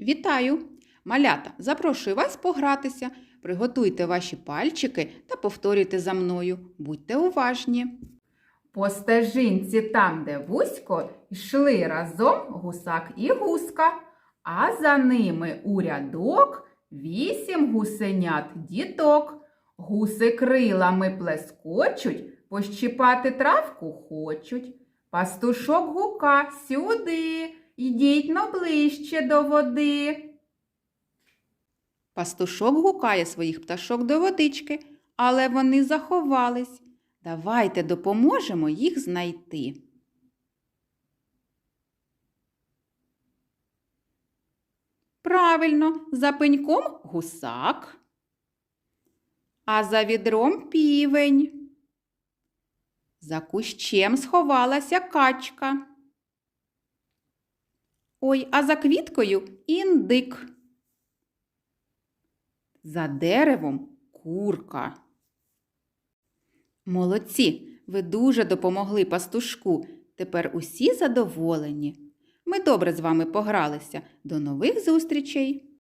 Вітаю! Малята, запрошую вас погратися. Приготуйте ваші пальчики та повторюйте за мною. Будьте уважні. По стежинці там, де вузько, йшли разом гусак і гуска, а за ними у рядок вісім гусенят діток. Гуси крилами плескочуть, пощипати травку хочуть. Пастушок гука сюди, йдіть но ближче до води. Пастушок гукає своїх пташок до водички, але вони заховались. Давайте допоможемо їх знайти. Правильно, за пеньком гусак, а за відром півень. За кущем сховалася качка. Ой, а за квіткою індик. За деревом курка. Молодці, ви дуже допомогли пастушку. Тепер усі задоволені. Ми добре з вами погралися. До нових зустрічей!